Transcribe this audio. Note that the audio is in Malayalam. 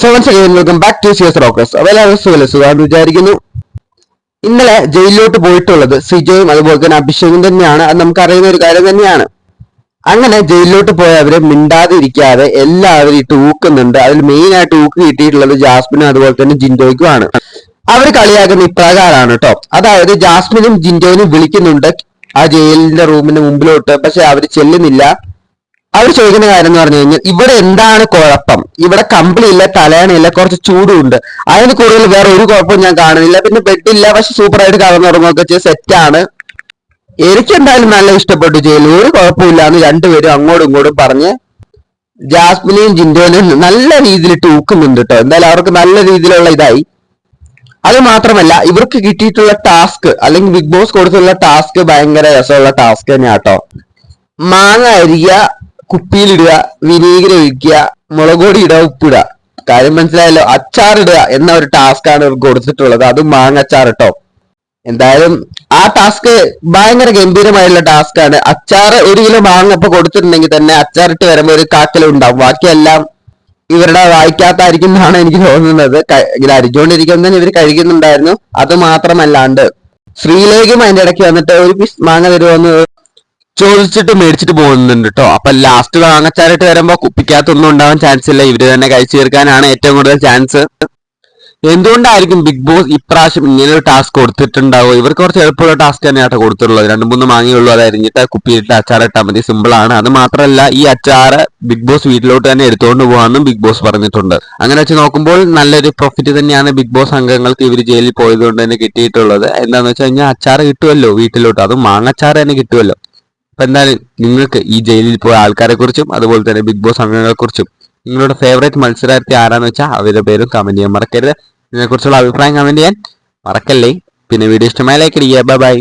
So once again welcome back to Siyas rockers അപ്പോൾ എല്ലാവരും സുഖം വിചാരിക്കുന്നു. ഇന്നലെ ജയിലിലോട്ട് പോയിട്ടുള്ളത് സിജോയും അതുപോലെ തന്നെ അഭിഷേകും തന്നെയാണ്. അത് നമുക്ക് അറിയുന്ന ഒരു കാര്യം തന്നെയാണ്. അങ്ങനെ ജയിലിലോട്ട് പോയവരെ മിണ്ടാതെ ഇരിക്കാതെ എല്ലാവരും ഇട്ട് ഊക്കുന്നുണ്ട്. അതിൽ മെയിൻ ആയിട്ട് ഊക്ക് കിട്ടിയിട്ടുള്ളത് ജാസ്മിനും അതുപോലെ തന്നെ ജിൻഡോയ്ക്കുമാണ് അവർ കളിയാക്കുന്ന ഇപ്രകാരമാണ് കേട്ടോ. അതായത് ജാസ്മിനും ജിൻഡോയിനും വിളിക്കുന്നുണ്ട് ആ ജയിലിന്റെ റൂമിന്റെ മുമ്പിലോട്ട്. പക്ഷെ അവർ ചെല്ലുന്നില്ല. അവർ ചോദിക്കുന്ന കാര്യം എന്ന് പറഞ്ഞു കഴിഞ്ഞാൽ ഇവിടെ എന്താണ് കുഴപ്പം? ഇവിടെ കമ്പിളിയില്ല തലയണയില്ല കുറച്ച് ചൂടുണ്ട് അതിന് കൂടുതൽ വേറെ ഒരു കുഴപ്പവും ഞാൻ കാണുന്നില്ല. പിന്നെ ബെഡില്ല പക്ഷെ സൂപ്പറായിട്ട് ആയിട്ട് കടന്നുറങ്ങുകയൊക്കെ ചെയ്ത് സെറ്റാണ് എനിക്ക് എന്തായാലും നല്ല ഇഷ്ടപ്പെട്ടു ജയിൽ. ഒരു കുഴപ്പമില്ല എന്ന് രണ്ടുപേരും അങ്ങോട്ടും ഇങ്ങോട്ടും പറഞ്ഞ് ജാസ്മിനെയും ജിൻഡോനെയും നല്ല രീതിയിൽ ടൂക്കുന്നുണ്ട് കേട്ടോ എന്തായാലും അവർക്ക് നല്ല രീതിയിലുള്ള ഇതായി. അത് മാത്രമല്ല ഇവർക്ക് കിട്ടിയിട്ടുള്ള ടാസ്ക് അല്ലെങ്കിൽ ബിഗ് ബോസ് കൊടുത്തുള്ള ടാസ്ക് ഭയങ്കര രസമുള്ള ടാസ്ക് തന്നെയാട്ടോ മാങ്ങ അരിയുക കുപ്പിയിലിടുക വിനീഗിരി ഒഴിക്കുക മുളക് പൊടി ഇടുക ഉപ്പിടുക. കാര്യം മനസ്സിലായല്ലോ? അച്ചാറിടുക എന്ന ഒരു ടാസ്ക് ആണ് കൊടുത്തിട്ടുള്ളത്. അതും മാങ്ങച്ചാർ കേട്ടോ എന്തായാലും ആ ടാസ്ക് ഭയങ്കര ഗംഭീരമായുള്ള ടാസ്ക് ആണ്. അച്ചാർ ഒരു കിലോ മാങ്ങ ഇപ്പൊ കൊടുത്തിട്ടുണ്ടെങ്കിൽ തന്നെ അച്ചാറിട്ട് വരുമ്പോൾ ഒരു കാക്കലും ഉണ്ടാവും. ബാക്കിയെല്ലാം ഇവരുടെ വായിക്കാത്തായിരിക്കും എന്നാണ് എനിക്ക് തോന്നുന്നത്. ഇങ്ങനെ അരിഞ്ഞുകൊണ്ടിരിക്കുമ്പോൾ തന്നെ ഇവർ കഴിക്കുന്നുണ്ടായിരുന്നു അത് മാത്രമല്ലാണ്ട് ശ്രീലേഖയും അതിന്റെ ഇടയ്ക്ക് വന്നിട്ട് ഒരു പീസ് മാങ്ങ തരുമോന്ന് ചോദിച്ചിട്ട് മേടിച്ചിട്ട് പോകുന്നുണ്ട് കേട്ടോ അപ്പൊ ലാസ്റ്റ് വാങ്ങച്ചാലിട്ട് വരുമ്പോ കുപ്പിക്കകത്തൊന്നും ഉണ്ടാവാൻ ചാൻസ് ഇല്ല. ഇവർ തന്നെ കഴിച്ചു തീർക്കാനാണ് ഏറ്റവും കൂടുതൽ ചാൻസ് എന്തുകൊണ്ടായിരിക്കും ബിഗ് ബോസ് ഇപ്രാവശ്യം ഇങ്ങനെ ഒരു ടാസ്ക് കൊടുത്തിട്ടുണ്ടാവും ഇവർക്ക് കുറച്ച് എളുപ്പമുള്ള ടാസ്ക് തന്നെയാണ് കൊടുത്തിട്ടുള്ളത്. രണ്ട് മൂന്ന് മാങ്ങിയുള്ളൂ അത് അരിഞ്ഞിട്ട് കുപ്പിയിട്ട് അച്ചാർ ഇട്ടാൽ മതി. സിമ്പിൾ ആണ്. അത് മാത്രമല്ല ഈ അച്ചാർ ബിഗ് ബോസ് വീട്ടിലോട്ട് തന്നെ എടുത്തുകൊണ്ട് പോകാമെന്നും ബിഗ് ബോസ് പറഞ്ഞിട്ടുണ്ട്. അങ്ങനെ വെച്ച് നോക്കുമ്പോൾ നല്ലൊരു പ്രോഫിറ്റ് തന്നെയാണ് ബിഗ് ബോസ് അംഗങ്ങൾക്ക് ഇവർ ജയിലിൽ പോയത് കൊണ്ട് തന്നെ കിട്ടിയിട്ടുള്ളത്. എന്താണെന്ന് വെച്ച് കഴിഞ്ഞാൽ അച്ചാർ കിട്ടുമല്ലോ വീട്ടിലോട്ട്. അതും മാങ്ങച്ചാർ തന്നെ കിട്ടുമല്ലോ അപ്പൊ എന്തായാലും നിങ്ങൾക്ക് ഈ ജയിലിൽ പോയ ആൾക്കാരെ കുറിച്ചും അതുപോലെ തന്നെ ബിഗ് ബോസ് അംഗങ്ങളെ കുറിച്ചും നിങ്ങളുടെ ഫേവറേറ്റ് മത്സരാർത്ഥി ആരാന്ന് വെച്ചാൽ അവരുടെ പേരും കമന്റ് ചെയ്യാൻ മറക്കരുത്. ഇതിനെക്കുറിച്ചുള്ള അഭിപ്രായം കമന്റ് ചെയ്യാൻ മറക്കല്ലേ? പിന്നെ വീഡിയോ ഇഷ്ടമായ ലൈക്ക് ചെയ്യുക ബൈ